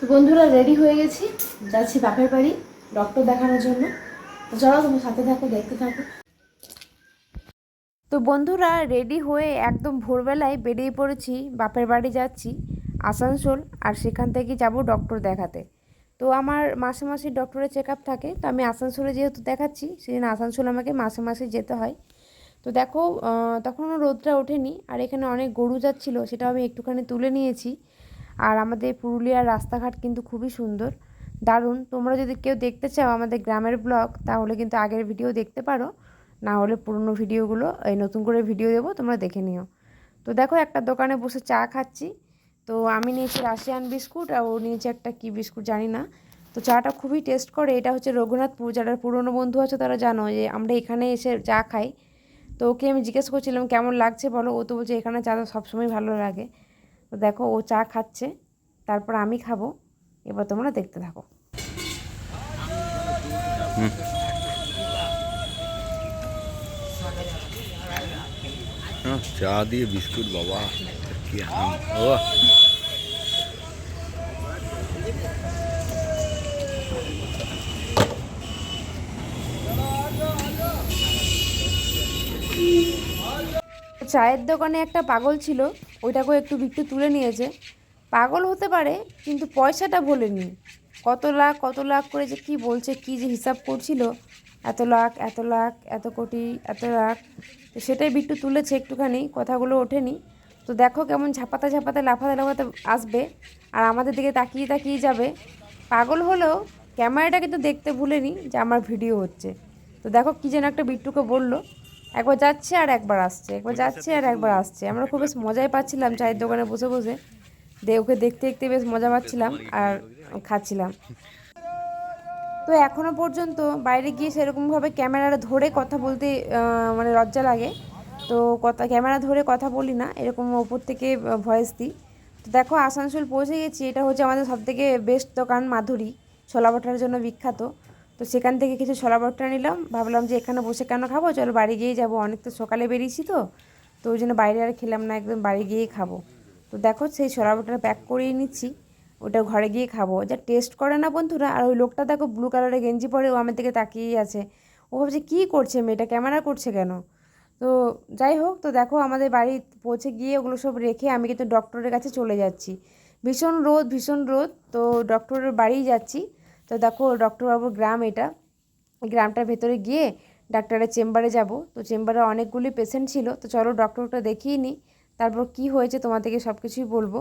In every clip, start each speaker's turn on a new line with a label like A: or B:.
A: তো বন্ধুরা রেডি হয়ে গেছি। যাচ্ছি বাপের বাড়ি ডক্টর দেখানোর জন্য। চলো তোমার সাথে থাকো, দেখতে থাকো। তো বন্ধুরা রেডি হয়ে একদম ভোরবেলায় বেরিয়ে পড়েছি, বাপের বাড়ি যাচ্ছি, আসানসোল, আর সেখান থেকে যাব ডক্টর দেখাতে। তো আমার মাসে মাসে ডক্টরের চেক আপ থাকে, তো আমি আসানসোলে যেহেতু দেখাচ্ছি, সেজন্য আসানসোল আমাকে মাসে মাসে যেতে হয়। তো দেখো তখনও রোদটা ওঠেনি, আর এখানে অনেক গরু যাচ্ছিল সেটা আমি একটুখানি তুলে নিয়েছি। আর আমাদের পুরুলিয়ার রাস্তাঘাট কিন্তু খুবই সুন্দর। দারুণ। তোমরা যদি কেউ দেখতে চাও আমাদের গ্রামের ব্লগ, তাহলে কিন্তু আগের ভিডিও দেখতে পারো। না হলে পুরনো ভিডিওগুলো, এই নতুন করে ভিডিও দেবো, তোমরা দেখে নিও। তো দেখো, একটা দোকানে বসে চা খাচ্ছি। তো আমি নিয়েছি রাশিয়ান বিস্কুট, আর ও নিয়েছে একটা কী বিস্কুট জানি না। তো চাটা খুবই টেস্ট করে। এটা হচ্ছে রঘুনাথপুর, যারা পুরনো বন্ধু আছে তারা জানো যে আমরা এখানে এসে চা খাই। তো ওকে আমি জিজ্ঞেস করছিলাম, কেমন লাগছে বলো? ও তো বলছে, এখানে চা তো সবসময় ভালো লাগে। তো দেখো ও চা খাচ্ছে, তারপর আমি খাব, এবার তোমরা দেখতে থাকো।
B: চা দিয়ে বিস্কুট, বাবা, কি ও
A: চায়ের দোকানে একটা পাগল ছিল, ওইটাকেও একটু বিট্টু তুলে নিয়েছে। পাগল হতে পারে, কিন্তু পয়সাটা বলেনি কত লাখ কত লাখ করে যে কী বলছে, কী যে হিসাব করছিল, এত লাখ এত লাখ, এত কোটি, এত লাখ। তো সেটাই বিট্টু তুলেছে একটুখানি, কথাগুলো ওঠেনি। তো দেখো কেমন ঝাপাতে ঝাপাতে, লাফাতে লাফাতে আসবে, আর আমাদের দিকে তাকিয়ে তাকিয়ে যাবে। পাগল হলেও ক্যামেরাটা কিন্তু দেখতে ভুলেনি যে আমার ভিডিও হচ্ছে। তো দেখো কী যেন একটা বিট্টুকে বলল। একবার যাচ্ছে আর একবার আসছে একবার যাচ্ছে আর একবার আসছে। আমরা খুব বেশ মজাই পাচ্ছিলাম চায়ের দোকানে বসে বসে। দিয়ে ওকে দেখতে দেখতে বেশ মজা পাচ্ছিলাম আর খাচ্ছিলাম। তো এখনও পর্যন্ত বাইরে গিয়ে সেরকমভাবে ক্যামেরাটা ধরে কথা বলতে মানে লজ্জা লাগে। তো কথা ক্যামেরা ধরে কথা বলি না এরকম ওপর থেকে ভয়েস দিই। তো দেখো আসানসোল পৌঁছে গেছি এটা হচ্ছে আমাদের সবথেকে বেস্ট দোকান মাধুরী ছোলা বটার জন্য বিখ্যাত। তো সেখান থেকে কিছু ছোলা বটা নিলাম। ভাবলাম যে এখানে বসে কেন খাব? চলো বাড়ি গিয়েই যাব। অনেক তো সকালে বেরিয়েছি তো। তো ওই জন্য বাইরে আর খেলাম না, একদম বাড়ি গিয়েই খাব। তো দেখো সেই ছোলা বটাটা প্যাক করিয়ে নিচ্ছি। ওটা ঘরে গিয়ে খাব। যা টেস্ট করে না বন্ধুরা, আর ওই লোকটা দেখো ব্লু কালারের গেঞ্জি পরে ও আমার দিকে তাকিয়েই আছে। ও ভাবছে, কী করছে মেয়েটা? ক্যামেরা করছে কেন? তো যাই হোক, তো দেখো আমাদের বাড়ি পৌঁছে গিয়ে ওগুলো সব রেখে আমি কিন্তু ডক্টরের কাছে চলে যাচ্ছি। ভীষণ রোদ ভীষণ রোদ। তো ডক্টরের বাড়িই যাচ্ছি। তো দেখো ডক্টরবাবুর গ্রাম এটা। গ্রামটার ভেতরে গিয়ে ডাক্তারের চেম্বারে যাব। তো চেম্বারে অনেকগুলি পেশেন্ট ছিল। তো চলো ডক্টরটা দেখিয়ে নিই তারপর কি হয়েছে তোমাদেরকে সব কিছুই বলব।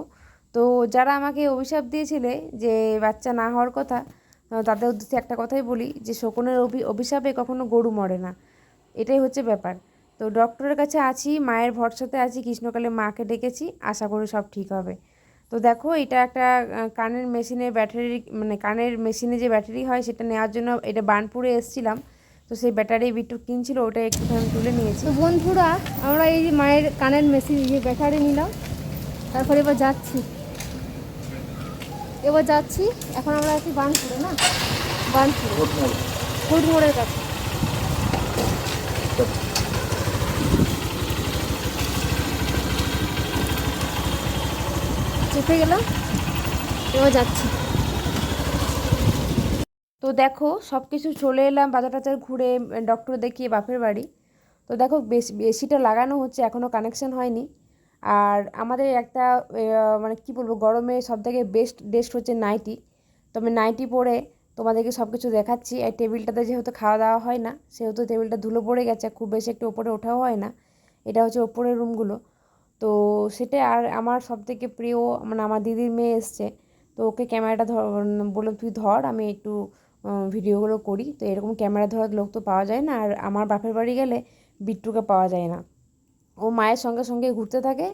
A: তো যারা আমাকে অভিশাপ দিয়েছিলে যে বাচ্চা না হওয়ার কথা তাদের উদ্দেশ্যে একটা কথাই বলি যে শকুনের অভি, অভিশাপে কখনো গরু মরে না। এটাই হচ্ছে ব্যাপার। তো ডক্টরের কাছে আছি, মায়ের ভরসাতে আছি কৃষ্ণকালে মাকে ডেকেছি। আশা করি সব ঠিক হবে। তো দেখো এটা একটা কানের মেশিনে ব্যাটারি মানে কানের মেশিনে যে ব্যাটারি হয় সেটা নেওয়ার জন্য এটা বানপুরে এসেছিলাম। তো সেই ব্যাটারি বিট্টু কিনছিল ওটা একটুখানি তুলে নিয়েছি।
C: তো বন্ধুরা আমরা এই যে মায়ের কানের মেশিন ইয়ে ব্যাটারি নিলাম। তারপরে এবার যাচ্ছি। এবার যাচ্ছি এখন আমরা আছি বানপুরে না? বানপুরে মোড়ের কাছে। চেপে গেলাম, এবার যাচ্ছি।
A: তো দেখো সব কিছু চলে এলাম, বাজার টাজার ঘুরে ডক্টর দেখিয়ে বাপের বাড়ি। তো দেখো, বেশি, বেশিটা লাগানো হচ্ছে এখনও কানেকশন হয়নি। আর আমাদের একটা মানে কি বলব, গরমে সব থেকে বেস্ট ড্রেস হচ্ছে নাইটি। তো আমি নাইটি পরে তোমাদেরকে সব কিছু দেখাচ্ছি। এই টেবিলটাতে যেহেতু খাওয়া দাওয়া হয় না, সেহেতু টেবিলটা ধুলো পড়ে গেছে, খুব বেশি একটু ওপরে ওঠাও হয় না। এটা হচ্ছে ওপরের রুমগুলো তো সেটা আর আমার সব থেকে প্রিয় মানে আমার দিদির মেয়ে এসছে, তো ওকে ক্যামেরাটা ধর বললাম তুই ধর, আমি একটু ভিডিওগুলো করি। তো এরকম ক্যামেরা ধরার লোক তো পাওয়া যায় না, আর আমার বাপের বাড়ি গেলে বিট্টুকে পাওয়া যায় না। ও মায়ের সঙ্গে সঙ্গে ঘুরতে থাকে,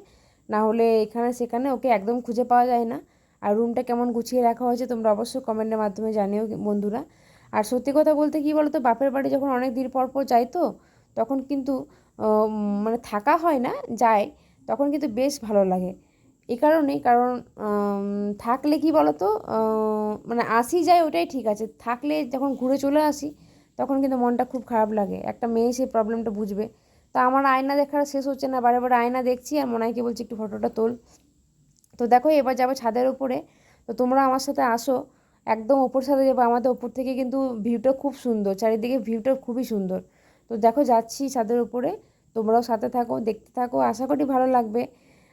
A: না হলে এখানে সেখানে ওকে একদম খুঁজে পাওয়া যায় না। আর রুমটা কেমন গুছিয়ে রাখা হয়েছে তোমরা অবশ্যই কমেন্টের মাধ্যমে জানিও বন্ধুরা। আর সত্যি কথা বলতে কি বলো তো বাপের বাড়ি যখন অনেক দিন পর পর যাই তো, তখন কিন্তু মানে থাকা হয় না, যায়। তখন কিন্তু বেশ ভালো লাগে। এ কারণেই কারণ থাকলে কি বলো তো মানে আসি যায় ওটাই ঠিক আছে। থাকলে যখন ঘুরে চলে আসি, তখন কিন্তু মনটা খুব খারাপ লাগে। একটা মেয়ে সেই প্রবলেমটা বুঝবে। তা আমার আয়না দেখার শেষ হচ্ছে না। বারে বারে আয়না দেখছি আর মনে হয় কি বলছি, একটু ফটোটা তোল। তো দেখো, এবার যাব ছাদের উপরে। তো তোমরা আমার সাথে আসো। একদম ওপর সাথে যাব। আমাদের ওপর থেকে কিন্তু ভিউটা খুব সুন্দর। চারিদিকে ভিউটা খুবই সুন্দর। তো দেখো, যাচ্ছি ছাদের উপরে। তোমরাও সাথে থাকো, দেখতে থাকো, আশা করি ভালো লাগবে।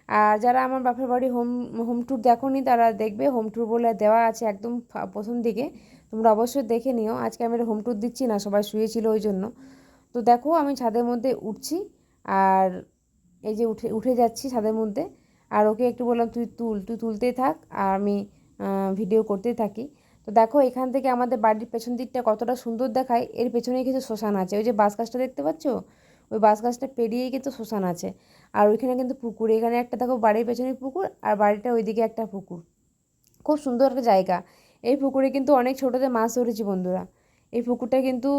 A: আর যারা আমার বাপের বাড়ি হোম হোম ট্যুর দেখোনি, তারা দেখবে হোম ট্যুর বলে দেওয়া আছে একদম প্রথম দিকে। তোমরা অবশ্যই দেখে নিও। আজকে আমি হোম ট্যুর দিচ্ছি না, সবাই শুয়েছিল ওই জন্য। তো দেখো, আমি ছাদের মধ্যে উঠছি আর এই যে উঠে উঠে যাচ্ছি ছাদের মধ্যে। আর ওকে একটু বললাম, তুই তুল, তুই তুলতেই থাক আর আমি ভিডিও করতেই থাকি। তো দেখো, এখান থেকে আমাদের বাড়ির পেছন দিকটা কতটা সুন্দর দেখায়। এর পেছনে কিছু শ্মশান আছে। ওই যে বাস গাছটা দেখতে পাচ্ছ? ওই বাস গাছটা পেরিয়েই কিন্তু শ্মশান আছে। আর ওইখানে কিন্তু পুকুর, এখানে একটা দেখো বাড়ির পেছনে পুকুর আর বাড়িটা ওইদিকে একটা পুকুর। খুব সুন্দর একটা জায়গা। এই পুকুরে কিন্তু অনেক ছোটোতে মাছ ধরেছি বন্ধুরা। এই পুকুরটা কিন্তু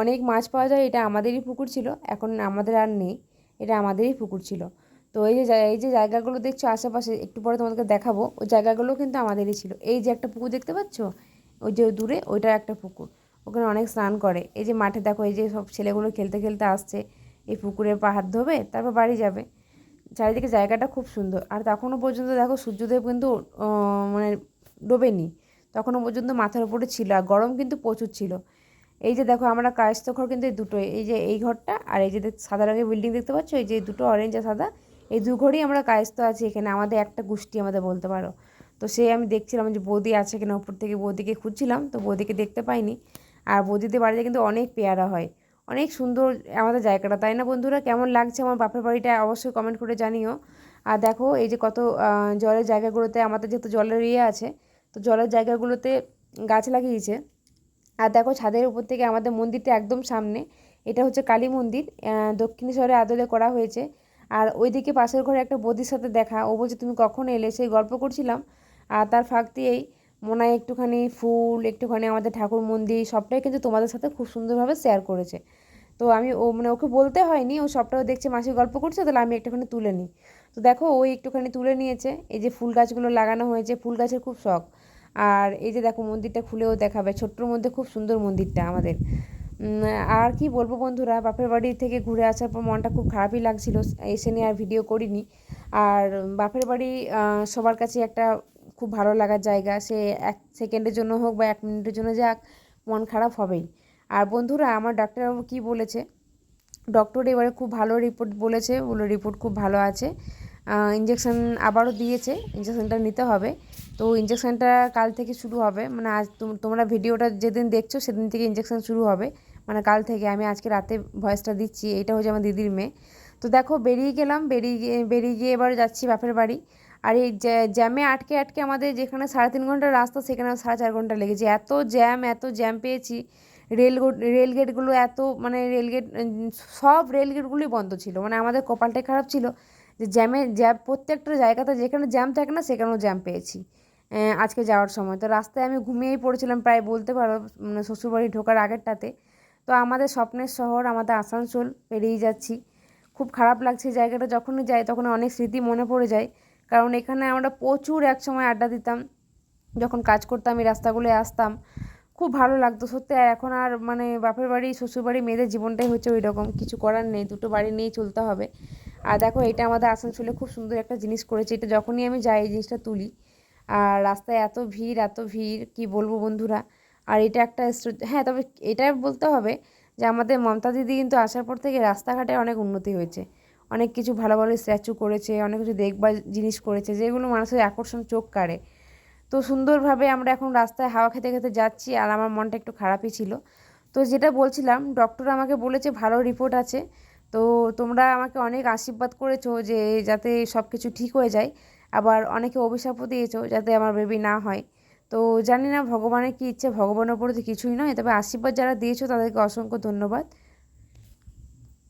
A: অনেক মাছ পাওয়া যায়। এটা আমাদেরই পুকুর ছিল। এখন আমাদের আর নেই। এটা আমাদেরই পুকুর ছিল। তো এই যে এই যে জায়গাগুলো দেখছ আশেপাশে, একটু পরে তোমাদেরকে দেখাবো। ওই জায়গাগুলো কিন্তু আমাদেরই ছিল। এই যে একটা পুকুর দেখতে পাচ্ছ? ওই যে দূরে ওইটা একটা পুকুর। ওখানে অনেক স্নান করে। এই যে মাঠে দেখো, এই যে সব ছেলেগুলো খেলতে খেলতে আসছে। এই পুকুরে পা হাত ধোবে, তারপর বাড়ি যাবে। চারিদিকে জায়গাটা খুব সুন্দর। আর তখনও পর্যন্ত দেখো সূর্যদেব কিন্তু মানে ডোবেনি। তখনও পর্যন্ত মাথার উপরে ছিল আর গরম কিন্তু প্রচুর ছিল। এই যে দেখো আমরা কায়স্থ ঘর কিন্তু এই দুটোই। এই যে এই ঘরটা আর এই যে সাদা রঙের বিল্ডিং দেখতে পাচ্ছ? এই যে দুটো অরেঞ্জ আর সাদা। এই দু ঘরই আমরা কায়স্থ আছি এখানে। আমাদের একটা গোষ্ঠী আমাদের বলতে পারো। তো সেই আমি দেখছিলাম যে বৌদি আছে কিনা, উপর থেকে বৌদিকে খুঁজছিলাম। তো বৌদিকে দেখতে পাইনি। আর বৌদিদের বাড়িতে কিন্তু অনেক পেয়ারা হয়। অনেক সুন্দর আমাদের জায়গাটা তাই না বন্ধুরা? কেমন লাগছে আমার বাপের বাড়িটা অবশ্যই কমেন্ট করে জানিও। আর দেখো এই যে কত জলের জায়গাগুলোতে আমাদের যেহেতু জলের ইয়ে আছে তো জলের জায়গাগুলোতে গাছ লাগিয়েছে। আর দেখো ছাদের উপর থেকে আমাদের মন্দিরটা একদম সামনে এটা হচ্ছে কালী মন্দির আহ, দক্ষিণেশ্বরের আদলে করা হয়েছে। আর ওইদিকে পাশের ঘরে একটা বৌদির সাথে দেখা ও বলছে তুমি কখন এলে? সেই গল্প করছিলাম। আর তার ফাঁক দিয়েই মনে হয় একটুখানি ফুল, একটুখানি আমাদের ঠাকুর মন্দির, সবটাই কিন্তু তোমাদের সাথে খুব সুন্দরভাবে শেয়ার করেছে। তো আমি ও মানে ওকে বলতে হয়নি, ও সবটাও দেখছে মাসি গল্প করছে, তাহলে আমি একটুখানি তুলে নিই। তো দেখো ওই একটুখানি তুলে নিয়েছে, এই যে ফুল গাছগুলো লাগানো হয়েছে, ফুল গাছের খুব শখ। আর এই যে দেখো, মন্দিরটা খুলেও দেখাবে, ছোট্টর মধ্যে খুব সুন্দর মন্দিরটা আমাদের। আর কি বলব বন্ধুরা, বাপের বাড়ি থেকে ঘুরে আসার পর মনটা খুব খারাপই লাগছিল, এসে নিয়ে আর ভিডিও করিনি। আর বাপের বাড়ি সবার কাছে একটা খুব ভালো লাগার জায়গা। সে এক সেকেন্ডের জন্য হোক বা এক মিনিটের জন্য যাক, মন খারাপ হবেই। আর বন্ধুরা, আমার ডাক্তারবাবু কী বলেছে? ডক্টর এবারে খুব ভালো রিপোর্ট বলেছে, বলে রিপোর্ট খুব ভালো আছে। ইঞ্জেকশন আবারও দিয়েছে ইঞ্জেকশনটা নিতে হবে। তো ইঞ্জেকশনটা কাল থেকে শুরু হবে। মানে আজ তোম- তোমরা ভিডিওটা যেদিন দেখছ, সেদিন থেকে ইঞ্জেকশন শুরু হবে। মানে কাল থেকে, আমি আজকে রাতে ভয়েসটা দিচ্ছি। এটা হচ্ছে আমার দিদির মেয়ে। তো দেখো, বেরিয়ে গেলাম, বেরিয়ে গিয়ে বেরিয়ে গিয়ে এবার যাচ্ছি বাপের বাড়ি। আর এই জ্যা- জ্যামে আটকে আটকে আমাদের যেখানে সাড়ে তিন ঘণ্টার রাস্তা, সেখানে সাড়ে চার ঘণ্টা লেগেছে। এত জ্যাম এত জ্যাম পেয়েছি। রেল রেল গেটগুলো এত মানে রেল গেট সব রেল গেটগুলোই বন্ধ ছিল। মানে আমাদের কপালটাই খারাপ ছিল যে জ্যামে, জ্যাম, প্রত্যেকটা জায়গাতে যেখানে জ্যাম থাকে না, সেখানেও জ্যাম পেয়েছি। আজকে যাওয়ার সময়। তো রাস্তায় আমি ঘুমিয়েই পড়েছিলাম প্রায় বলতে পারো মানে শ্বশুরবাড়ি ঢোকার আগেরটাতে। তো আমাদের স্বপ্নের শহর, আমাদের আসানসোল, পেরিয়ে যাচ্ছি। খুব খারাপ লাগছে জায়গাটা। যখনই যাই তখন অনেক স্মৃতি মনে পড়ে যায়। কারণ এখানে আমরা প্রচুর একসময় আড্ডা দিতাম, যখন কাজ করতাম, এই রাস্তাগুলোয় আসতাম। খুব ভালো লাগতো, সত্যি। আর এখন আর মানে বাপের বাড়ি, শ্বশুর বাড়ি, মেয়েদের জীবনটাই হচ্ছে ওই রকম কিছু করার নেই, দুটো বাড়ি নিয়েই চলতে হবে। আর দেখো, এটা আমাদের আসানসোলে খুব সুন্দর একটা জিনিস করেছে। এটা যখনই আমি যাই, এই জিনিসটা তুলি। আর রাস্তায় এত ভিড় এত ভিড়, কি বলব বন্ধুরা? আর এটা একটা হ্যাঁ তবে এটা বলতে হবে যে আমাদের মমতা দিদি কিন্তু আসার পর থেকে রাস্তাঘাটে অনেক উন্নতি হয়েছে। অনেক কিছু ভালো ভালো স্ট্যাচু করেছে, অনেক কিছু দেখবার জিনিস করেছে, যেগুলো মানুষের আকর্ষণ চোখ কাড়ে। তো সুন্দরভাবে আমরা এখন রাস্তায় হাওয়া খেতে খেতে যাচ্ছি আর আমার মনটা একটু খারাপই ছিল। তো যেটা বলছিলাম ডক্টর আমাকে বলেছে ভালো রিপোর্ট আছে। তো তোমরা আমাকে অনেক আশীর্বাদ করেছ যে যাতে সব কিছু ঠিক হয়ে যায়। আবার অনেকে অভিশাপও দিয়েছ যাতে আমার বেবি না হয়। তো জানি না ভগবানের কী ইচ্ছে, ভগবানের উপরে তো কিছুই নয়। তবে আশীর্বাদ যারা দিয়েছ তাদেরকে অসংখ্য ধন্যবাদ।